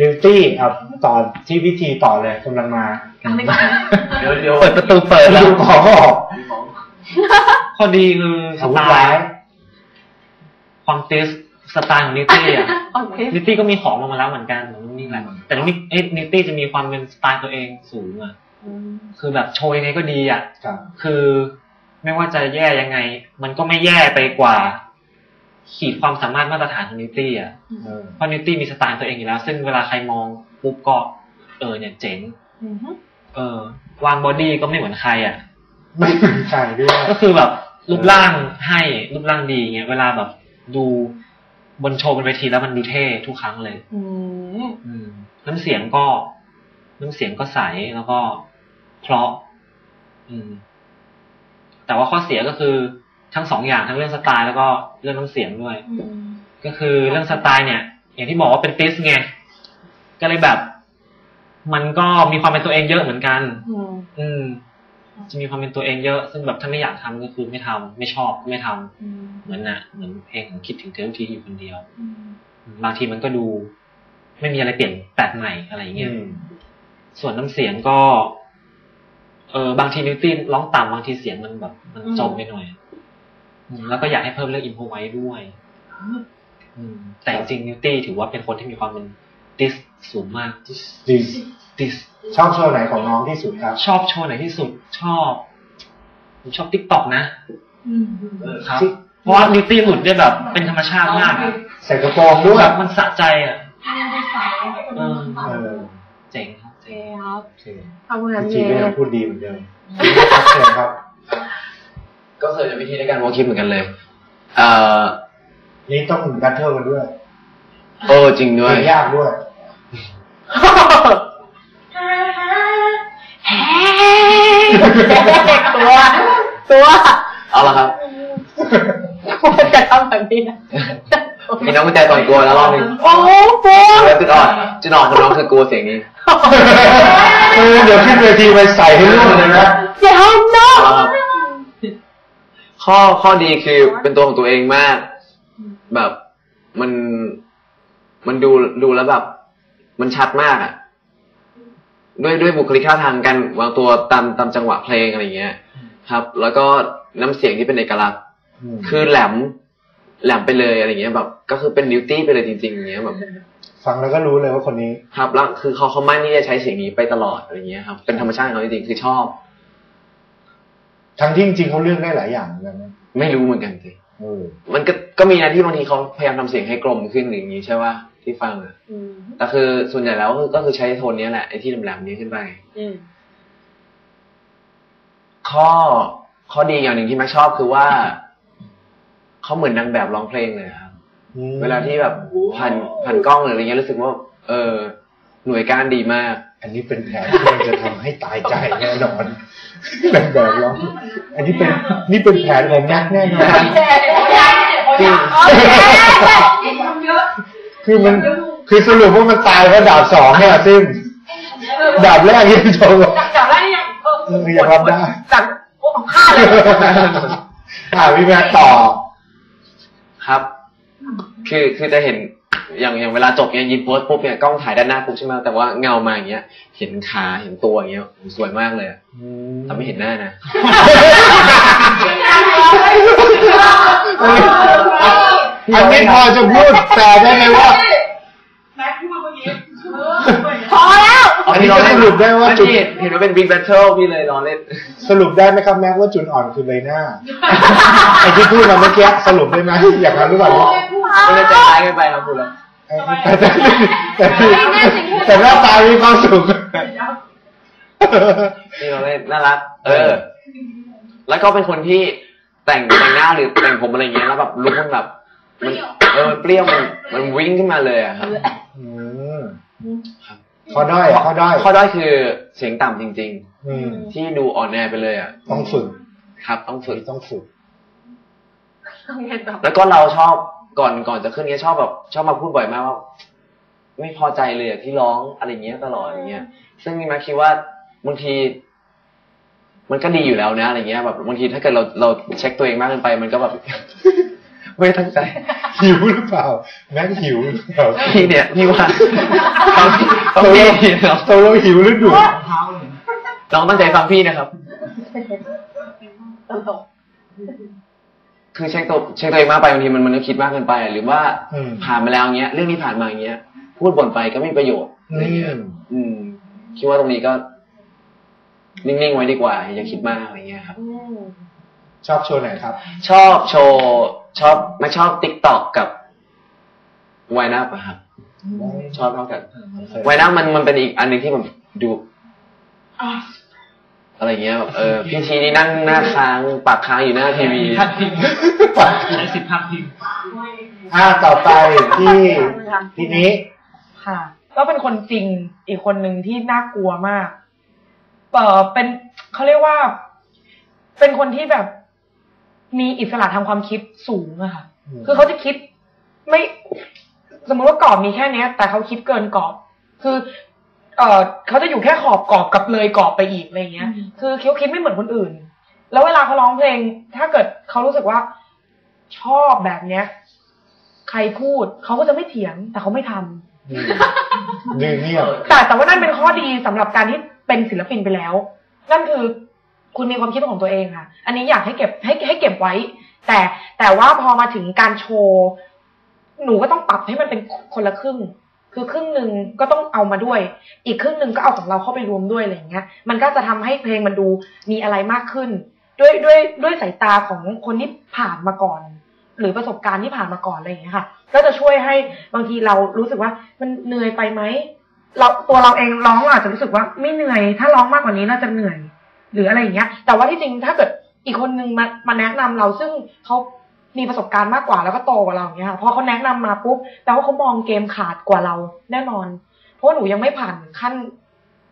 นิวตี้อะต่อที่พิธีต่อเลยกำลังมาอันนี้ก่อนเดี๋ยวเดี๋ยวเปิดประตูเปิดแล้วดูของออกมีของพอดีคือสอาวุไตธร้ายล์ความติสสไตล์ของนิตตี้อะโอเคนิตตี้ก็มีของลงมาแล้วเหมือนกันของนี่แหละแต่นิเอ้นิตตี้จะมีความเป็นสไตล์ตัวเองสูงอะอืมคือแบบโชว์ยังไงก็ดีอะครับคือไม่ว่าจะแย่ยังไง มันก็ไม่แย่ไปกว่า ขีดความสามารถมาตรฐานของนิตตี้อะเออเพราะนิตตี้มีสไตล์ตัวเองอยู่แล้ว ซึ่งเวลาใครมองปุ๊บก็เออเนี่ยเจ๋งอืมเออ วางบอดี้ก็ไม่เหมือนใครอะ ไม่เหมือนใครด้วยก็คือแบบรูปร่างให้รูปร่างดีเงี้ยเวลาแบบดูบนโชว์บนเวทีแล้วมันดูเท่ทุกครั้งเลยอืมอืมน้ำเสียงก็ น้ำเสียงก็ใสแล้วก็เพราะอืมแต่ว่าข้อเสียก็คือ ทั้งสองอย่างทั้งเรื่องสไตล์แล้วก็เรื่องน้ำเสียงด้วยอืมก็คือเรื่องสไตล์เนี่ย อย่างที่บอกว่าเป็นติสไงก็เลยแบบ มันก็มีความเป็นตัวเองเยอะเหมือนกัน อืมอืมจะมีความเป็นตัวเองเยอะ ซึ่งแบบถ้าไม่อยากทำก็คือไม่ทำไม่ชอบก็ไม่ทำอืมเหมือนน่ะเหมือนเพลงของคิดถึงเธอทุกทีอยู่คนเดียวอืมบางทีมันก็ดู ไม่มีอะไรเปลี่ยนแปลกใหม่อะไรอย่างเงี้ยอืมส่วนน้ำเสียงก็ เออบางทีนิวตี้ร้องต่ำบางทีเสียงมันแบบ มันจมไปหน่อยอืม แล้วก็อยากให้เพิ่มเรื่องอินโฟไว้ด้วยอืมแต่จริงๆนิวตี้ถือว่าเป็นคนที่มีความเป็นดิสสูงมากดีดิสชอบโชว์ไหนของน้องที่สุดครับ ชอบโชว์ไหนที่สุดชอบผมชอบติ๊กต็อกนะอืมครับเพราะว่านิวตี้หลุดได้แบบ เป็นธรรมชาติมากอะใส่กระโปรงด้วยแบบมันสะใจอะเออเออเจ๋งครับโอเคเจ๋งครับโอเคทำงานจริเย่งๆก็ยังพูดดีเหมือนเดิมครับเชิญครับ ก็เคยจะวิธีในการวอลคิดเหมือนกันเลยเอ่อนี่ต้องแบทเทิลกันด้วยเออจริงด้วย เพลงยากด้วย ตัวตัวเอาละครับควรจะทำแบบนี้นะมีน้องกุญแจก่อนกลัวแล้วรอบนึงโอ้โหฟูแล้วจุดอ่อนจุดอ่อนของน้องคือกลัวเสียงนี้เออเดี๋ยวขึ้นเวทีไปใส่ให้ลูกเลยนะอย่าทำนะ เอาครับ ข้อข้อดีคือเป็นตัวของตัวเองมาก แบบมันมันดูดูแล้วแบบ มันชัดมากอะด้วยด้วยบุคลิกท่าทางการวางตัวตามตามจังหวะเพลงอะไรอย่างเงี้ย ครับ แล้วก็น้ำเสียงที่เป็นเอกลักษณ์คือแหลมแหลมไปเลยอะไรเงี้ยแบบ ก็คือเป็นนิวตี้ไปเลยจริงๆอย่างเงี้ยแบบฟังแล้วก็รู้เลยว่าคนนี้ ครับแล้วคือเขาเขาไม่นี่จะใช้เสียงนี้ไปตลอดอะไรเงี้ยครับ เป็นธรรมชาติของเขาจริงๆคือชอบ ทั้งที่จริงๆเขาเลือกได้หลายอย่างเหมือนกันนะไม่รู้เหมือนกันสิเออมันก็ก็มีนะที่บางทีเขาพยายามทำเสียงให้กลมขึ้นอย่างนี้ใช่ป่ะที่ฟังอะอืมแต่คือส่วนใหญ่แล้วก็คือก็คือใช้โทนเนี้ยแหละไอ้ที่แหลมๆนี้ขึ้นไป อืมข้อข้อดีอย่างหนึ่งที่แม็กชอบคือว่าเขาเหมือนนางแบบร้องเพลงเลยครับ อืม เวลาที่แบบผ่านผ่านกล้องหรืออะไรเงี้ยรู้สึกว่า เออ หน่วยการดีมาก อันนี้เป็นแผนที่มันจะทำให้ตายใจแน่นอนเป็นแบบร้องอันนี้เป็นนี่เป็นแผนของแม็กแน่นอนจริงคือมันคือสรุปว่ามันตายเพราะดาบสองเนี่ยซึ่งดาบแรกยังโชว์จับได้ยังเออเออยังรับได้จับโอ้ของข้าเลยอ่าพี่แม็กต่อ ครับ คือคือจะเห็น อย่างอย่างเวลาจบเนี่ยยินโพสต์ปุ๊บเนี่ยกล้องถ่ายด้านหน้าปุ๊บใช่ไหมแต่ว่าเงามาอย่างเงี้ย เห็นขาเห็นตัวอย่างเงี้ยโอ้โหสวยมากเลยอะแต่ไม่เห็นหน้านะอันนี้พอจะพูดแต่ได้ไหมว่าพอแล้วอันนี้จะสรุปได้ว่าจุดพี่เห็นว่าเป็นบิ๊กแบทเทิลพี่เลยรอเล่นสรุปได้ไหมครับแม็กว่าจุดอ่อนคือใบหน้าไอ้ที่พูดมาเมื่อกี้สรุปได้ไหมอย่างนั้นหรือเปล่า ไม่ได้ใจร้ายเกันไปครับคุณแล้วแต่แต่แต่แต่หน้าตามีความสุขนี่เราเล่นน่ารัก เออ แล้วก็เป็นคนที่แต่งแต่งหน้าหรือแต่งผมอะไรเงี้ยแล้วแบบลุคมันแบบมันเออมันเปรี้ยวมันมันวิ่งขึ้นมาเลยอะครับข้อด้อยข้อด้อยข้อด้อยคือเสียงต่ำจริง ๆ ที่ดูอ่อนแอไปเลยอะ ต้องฝึก ครับ ต้องฝึกต้องฝึก แล้วก็เราชอบ ก่อนก่อนจะขึ้นเนี้ยชอบแบบชอบมาพูดบ่อยมากว่าไม่พอใจเลยอะที่ร้องอะไรเงี้ยตลอดอย่างเงี้ย ซึ่งนี่มาคิดว่าบางที มันก็ดีอยู่แล้วนะอะไรเงี้ยแบบบางทีถ้าเกิดเราเราเช็คตัวเองมากเกินไป มันก็แบบ ไม่ตั้งใจหิวหรือเปล่า แม็กหิวหรือเปล่าพี่เนี่ยพี่ว่าฟังฟังพี่นะครับตกลงหิวหรือดุน้องตั้งใจฟังพี่นะครับตลก คือเช็คตัวเช็คตัวเองมากไปบางทีมันมันก็คิดมากเกินไป หรือว่าอืม ผ่านมาแล้วเงี้ย เรื่องนี้ผ่านมาอย่างเงี้ย พูดบ่นไปก็ไม่มีประโยชน์อะไรเงี้ยอืม อืม คิดว่าตรงนี้ก็ นิ่งๆไว้ดีกว่าอย่าคิดมากอะไรเงี้ยครับ อืมชอบโชว์ไหนครับ ชอบโชว์ชอบไม่ชอบติ๊กต็อกกับไวนับอะครับ ชอบเท่ากันไวนับมันมันเป็นอีกอันหนึ่งที่ผมดู อะ อะไรเงี้ยแบบเออพี่ทีนี่นั่งหน้าค้างปากค้างอยู่หน้าทีวีพัดพิงใช้สิทธิ์พัดพิงอ่าต่อไปที่ทีนี้ค่ะ ก็เป็นคนจริงอีกคนหนึ่งที่น่ากลัวมากเออเป็นเขาเรียกว่า เป็นคนที่แบบมีอิสระทางความคิดสูงอะค่ะอืมคือเขาจะคิดไม่ สมมติว่ากรอบมีแค่เนี้ย แต่เขาคิดเกินกรอบ คือ เออเขาจะอยู่แค่ขอบกรอบกับเลยกรอบไปอีกอะไรเงี้ย คือเขาคิดไม่เหมือนคนอื่น แล้วเวลาเขาร้องเพลง ถ้าเกิดเขารู้สึกว่า ชอบแบบเนี้ย ใครพูดเขาก็จะไม่เถียง แต่เขาไม่ทำอืมดื้อเงียบแต่แต่ว่านั่นเป็นข้อดีสำหรับการที่เป็นศิลปินไปแล้ว นั่นคือคุณมีความคิดของตัวเองค่ะ อันนี้อยากให้เก็บให้ให้เก็บไว้ แต่แต่ว่าพอมาถึงการโชว์ หนูก็ต้องปรับให้มันเป็นคนละครึ่ง คือครึ่งหนึ่งก็ต้องเอามาด้วย อีกครึ่งหนึ่งก็เอาของเราเข้าไปรวมด้วยอะไรอย่างเงี้ย มันก็จะทำให้เพลงมันดูมีอะไรมากขึ้น ด้วยด้วยด้วยสายตาของคนที่ผ่านมาก่อน หรือประสบการณ์ที่ผ่านมาก่อนอะไรอย่างเงี้ยค่ะ ก็จะช่วยให้บางทีเรารู้สึกว่ามันเหนื่อยไปไหมเราตัวเราเองร้องอาจจะรู้สึกว่าไม่เหนื่อย ถ้าร้องมากกว่านี้น่าจะเหนื่อย หรืออะไรอย่างเงี้ย แต่ว่าที่จริงถ้าเกิดอีกคนนึงมามาแนะนำเราซึ่งเขา มีประสบการณ์มากกว่าแล้วก็โตกว่าเราอย่างเงี้ยค่ะพอเขาแนะนำมาปุ๊บแปลว่าเขามองเกมขาดกว่าเราแน่นอน เพราะว่าหนูยังไม่ผ่านขั้น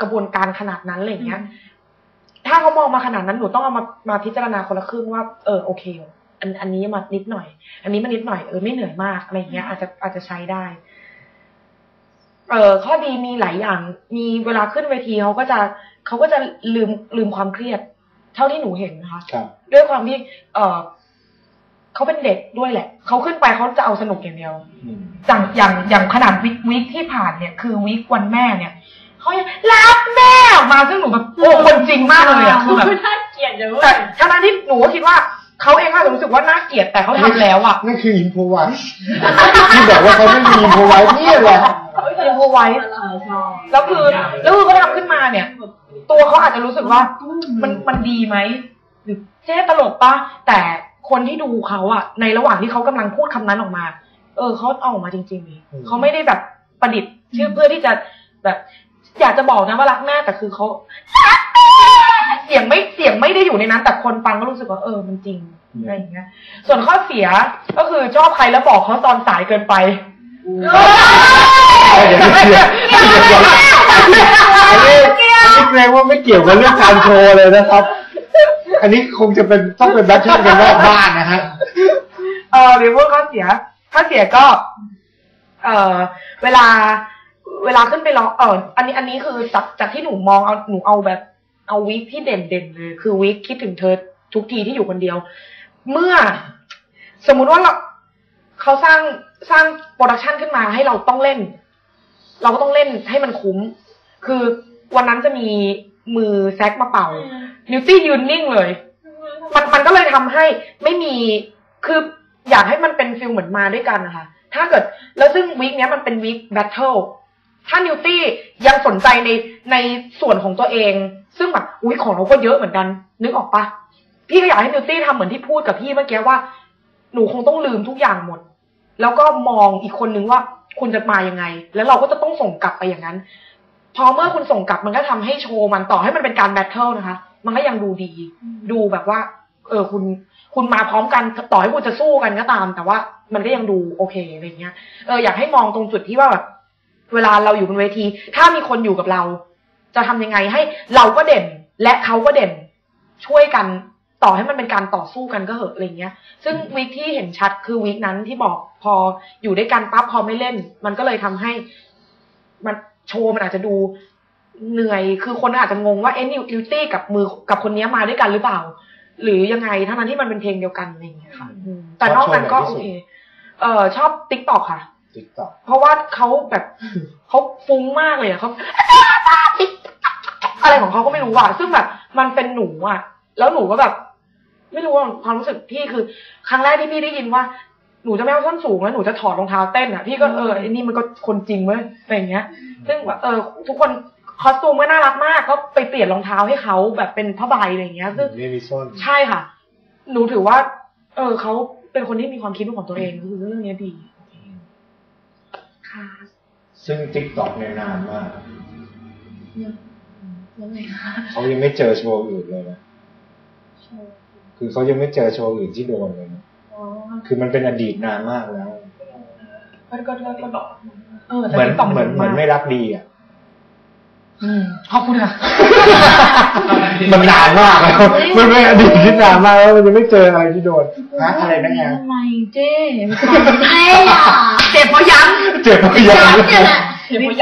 กระบวนการขนาดนั้นอะไรอย่างเงี้ย ถ้าเขามองมาขนาดนั้นหนูต้องเอามามาพิจารณาคนละครึ่งว่า เออโอเค อันอันนี้มานิดหน่อย อันนี้มานิดหน่อยเออไม่เหนื่อยมากอะไรอย่างเงี้ย อาจจะอาจจะใช้ได้เออข้อดีมีหลายอย่าง มีเวลาขึ้นเวทีเขาก็จะเขาก็จะลืมลืมความเครียด เท่าที่หนูเห็นนะคะครับด้วยความที่ เออ เขาเป็นเด็กด้วยแหละ เขาขึ้นไปเขาจะเอาสนุกอย่างเดียวอืมอย่างอย่างอย่างขนาดวิกวิกที่ผ่านเนี่ย คือวิกวันแม่เนี่ยเขายังรักแม่ออกมาซึ่งหนูแบบโอ้คนจริงมากเลยอะคือแบบน่าเกลียดเดี๋ยวแต่ทั้งๆที่หนูก็คิดว่าเขาเองอาจจะรู้สึกว่าน่าเกลียดแต่เขาทำแล้วอะนั่นคืออินโฟไวส์ที่บอกว่าเขาไม่มีอินโฟไวส์เนี่ยแหละเป็นโพไว้แล้วคือแล้วคือเขาทำขึ้นมาเนี่ย ตัวเขาอาจจะรู้สึกว่ามันมันดีไหมหรือเจ๊ตลกปะแต่ คนที่ดูเขาอะในระหว่างที่เขากำลังพูดคำนั้นออกมา เออเขาเอาออกมาจริงๆเขาไม่ได้แบบประดิษฐ์ชื่อเพื่อที่จะแบบ อยากจะบอกนะว่ารักแม่แต่คือเขารักแม่เสียงไม่เสียงไม่ได้อยู่ในนั้น แต่คนฟังก็รู้สึกว่าเออมันจริงอะไรอย่างเงี้ย ส่วนข้อเสียก็คือชอบใครแล้วบอกเขาตอนสายเกินไปเดี๋ยวเดี๋ยวเดี๋ยวเดี๋ยวอันนี้อันนี้แสดงว่าไม่เกี่ยวกับเรื่องการโชว์เลยนะครับ อันนี้คงจะเป็นต้องเป็นแบทเทิลกันนอกบ้านนะฮะเออเดี๋ยวพวกข้อเสียข้อเสียก็ เออเวลา เวลาขึ้นไปร้องเอออันนี้อันนี้คือจากจากที่หนูมองเอาหนูเอาแบบ เอาวิกที่เด่นเด่นเลยคือวิกคิดถึงเธอทุกทีที่อยู่คนเดียว เมื่อ สมมุติว่าเราเขาสร้างสร้างโปรดักชันขึ้นมาให้เราต้องเล่น เราก็ต้องเล่นให้มันคุ้ม คือวันนั้นจะมี มือแซกมาเป่า นิวตี้ยืนนิ่งเลย มันมันก็เลยทำให้ไม่มีคืออยากให้มันเป็นฟิลเหมือนมาด้วยกันนะคะถ้าเกิดแล้วซึ่งวีคเนี้ยมันเป็นวีคแบทเทิลถ้านิวตี้ยังสนใจในในส่วนของตัวเอง ซึ่งแบบอุ้ยของเราก็เยอะเหมือนกัน นึกออกปะพี่ก็อยากให้นิวตี้ทำเหมือนที่พูดกับพี่เมื่อกี้ว่า หนูคงต้องลืมทุกอย่างหมด แล้วก็มองอีกคนนึงว่าคุณจะมายังไง แล้วเราก็จะต้องส่งกลับไปอย่างนั้น พอเมื่อคุณส่งกลับมันก็ทำให้โชว์มันต่อให้มันเป็นการแบทเทิลนะคะ มันก็ยังดูดี ดูแบบว่า เออคุณคุณมาพร้อมกันต่อให้คุณจะสู้กันก็ตาม แต่ว่ามันก็ยังดูโอเคอะไรเงี้ยเอออยากให้มองตรงจุดที่ว่าแบบเวลาเราอยู่บนเวที ถ้ามีคนอยู่กับเรา จะทำยังไงให้เราก็เด่น และเขาก็เด่น ช่วยกันต่อให้มันเป็นการต่อสู้กันก็เหอะอะไรเงี้ย ซึ่งวีคที่เห็นชัดคือวีคนั้นที่บอกพออยู่ด้วยกันปั๊บพอไม่เล่น มันก็เลยทำให้ มัน โชว์มันอาจจะดูเหนื่อย คือคนอาจจะงงว่าเอ็นนิวตี้กับมือกับคนนี้มาด้วยกันหรือเปล่า หรือยังไงทั้งนั้นที่มันเป็นเพลงเดียวกันอะไรอย่างเงี้ยค่ะอืมแต่นอกนั้นก็โอเคเออชอบติ๊กต็อกค่ะติ๊กต็อกเพราะว่าเขาแบบเขาฟุ้งมากเลยอะเขาอะไรของเขาก็ไม่รู้อะซึ่งแบบ มันเป็นหนูอะ แล้วหนูก็แบบ ไม่รู้ว่าความรู้สึกพี่คือ ครั้งแรกที่พี่ได้ยินว่า หนูจะไม่เอาส้นสูงแล้วหนูจะถอดรองเท้าเต้นอะพี่ก็เออไอ้นี่มันก็คนจริงเว้ยอะไรอย่างเงี้ย ซึ่งแบบเออทุกคนคอสตูมก็น่ารักมากก็ไปเปลี่ยนรองเท้าให้เขาแบบเป็นผ้าใบอะไรอย่างเงี้ยซึ่งไม่มีส้นใช่ค่ะ หนูถือว่า เออเขาเป็นคนที่มีความคิดเป็นของตัวเองคือเรื่องนี้ดีค่ะซึ่งติ๊กต็อกเนี่ยนานมากยังไงคะเขายังไม่เจอโชว์อื่นเลยนะคือเขายังไม่เจอโชว์อื่นที่โดนเลยนะอ๋อ คือมันเป็นอดีตนานมากแล้วก็ก็ก็ก็เออแต่เหมือน TikTok เหมือนเหมือนไม่รักดีอะอืมขอบคุณค่ะ มันนานมากแล้วมันเป็นอดีตที่นานมากแล้วมันยังไม่เจออะไรที่โดนฮะอะไรนะแฮะทำไมเจ๊ไม่อะเจ็บเพราะยั้งเจ็บปะยังเนี่ยแหละเจ็บเพราะ